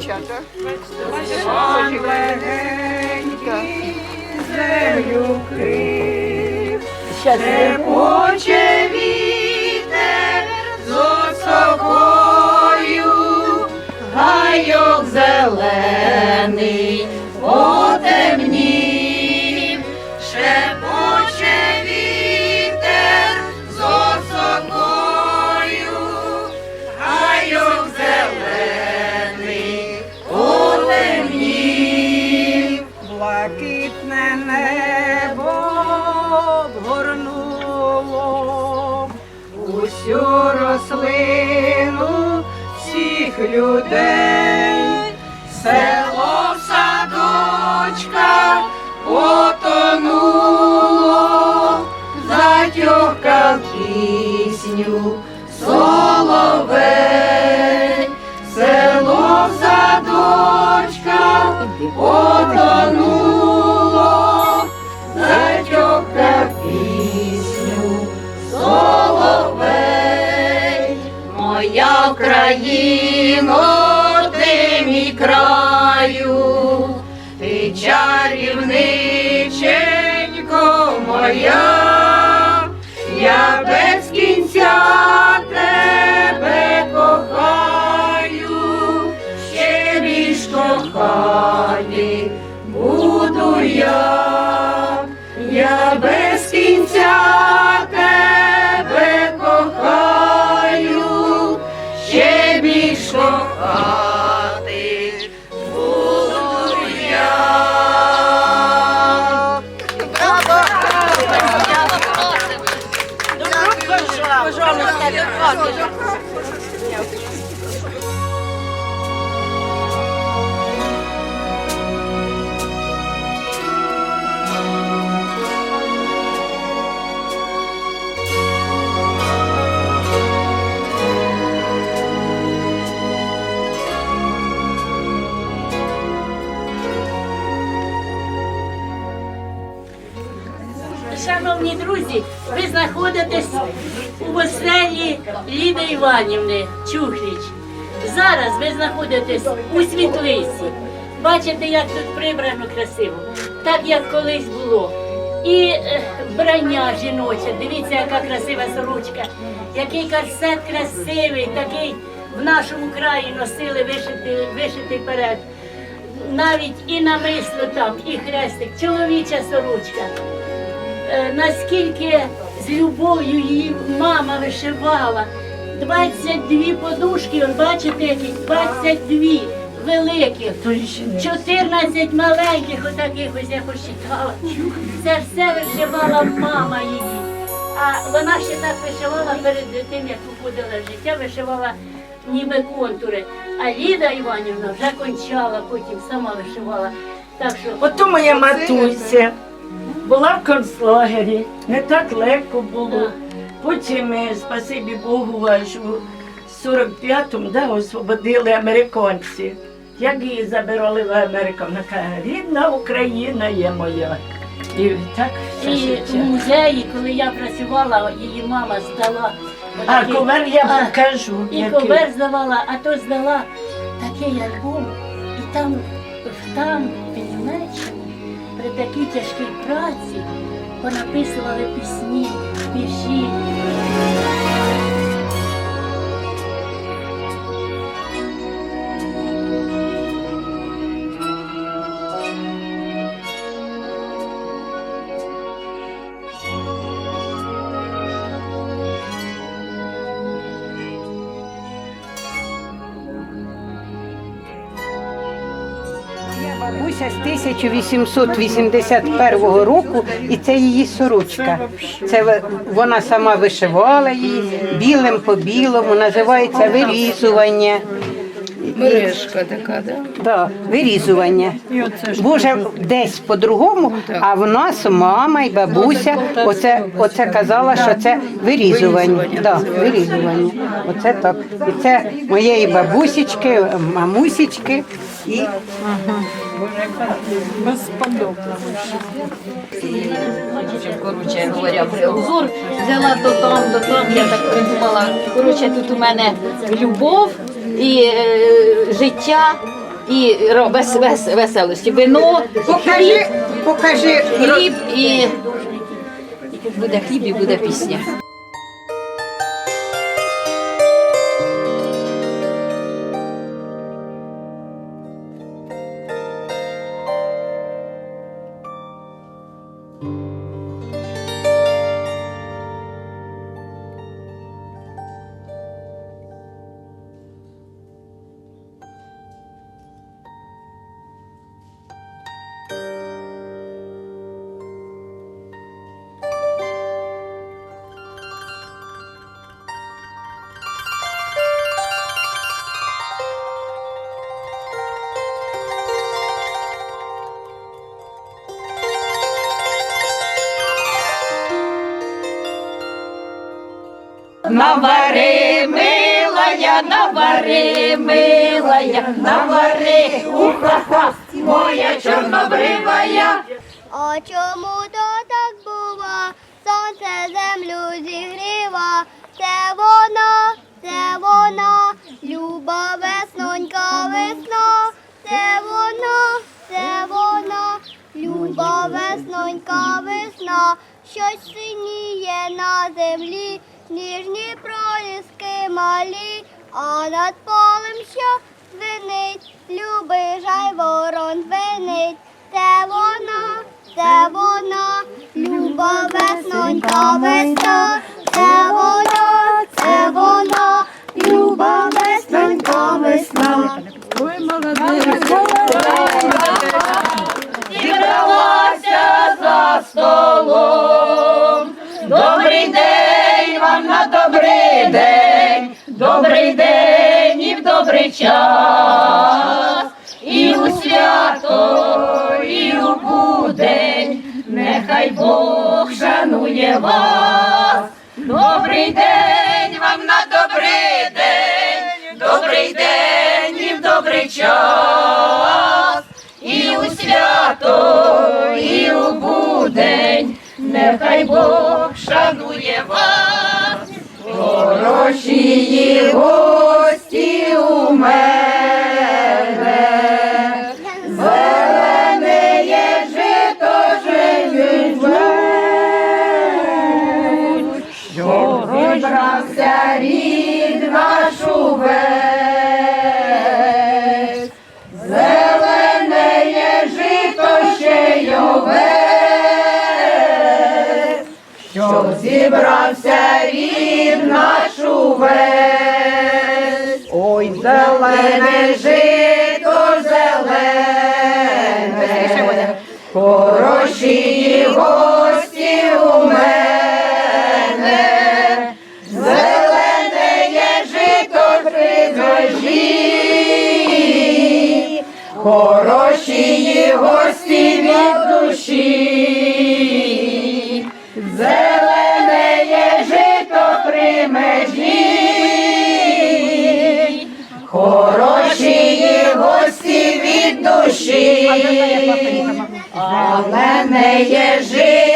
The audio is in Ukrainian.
дівчата. землю крив. Хоче вітер усю рослину всіх людей, Село Україно, ти мій краю, більш кохати буду я. Шановні друзі, ви знаходитесь у оселі Ліди Іванівни Чухліч. Зараз ви знаходитесь у світлиці. Бачите, як тут прибрано красиво, так як колись було. І е, вбрання жіноче, дивіться, яка красива сорочка, який корсет красивий, такий в нашому краї носили вишитий, вишитий перед. Навіть і намисло там, і хрестик, чоловіча сорочка. Е, наскільки з любов'ю її мама вишивала. 22 подушки, он бачите, які 22 великих, 14 маленьких, отаких ось я посчитала. Це все вишивала мама її. А вона ще так вишивала перед тим, як уходила в життя, вишивала ніби контури. А Ліда Іванівна вже кончала, потім сама вишивала. Так що Ото моя матуся була в концлагері, не так легко було. Потім, спасибі Богу вашу, в 45-му да, освободили американці. Як її забирали в Америку, вона каже, рідна Україна є моя. І так все І в життя. музеї, коли я працювала, її мама здала. А отакий- ковер я А, вам кажу. І який. ковер здавала, а то здала такий альбом. І там, там, при такій тяжкій праці понаписували пісні, вірші. Бабуся з 1881 року, і це її сорочка. Це вона сама вишивала її білим по білому, називається вирізування. Мережка така, да? Да, вирізування. Боже, десь по-другому, а в нас мама і бабуся оце, оце казала, що це вирізування. Да, вирізування. Оце так. І це моєї бабусечки, мамусечки. І Коротше говоря, узор взяла то там, то там. Я так придумала. Коротше, тут у мене любов і е, життя. і вес, вес, веселості. Вино, Покажи, покажи. хліб і, і буде хліб і буде пісня. Навари, милая, навари, милая, навари, уха-ха, моя чорнобривая. А чому то так бува? Сонце землю зігріва, це вона, це вона, люба веснонька весна, це вона, це вона, люба веснонька весна, щось синіє на землі, ніжні проліски малі, а над полем що звенить, любий жай ворон звенить, це вона, це вона, люба веснонька весна, це вона, це вона, люба веснонька весна. Зібралася за столом. Час. І у свято, і у будень, нехай Бог шанує вас. Добрий день вам на добрий день, добрий день і в добрий час. І у свято, і у будень, нехай Бог шанує вас. Хороші у мене, зелене є жито живуть, що зібрався рід наш увесь. Зелене є жито ще й овець, щоб зібрався зелене душі, але не є жито.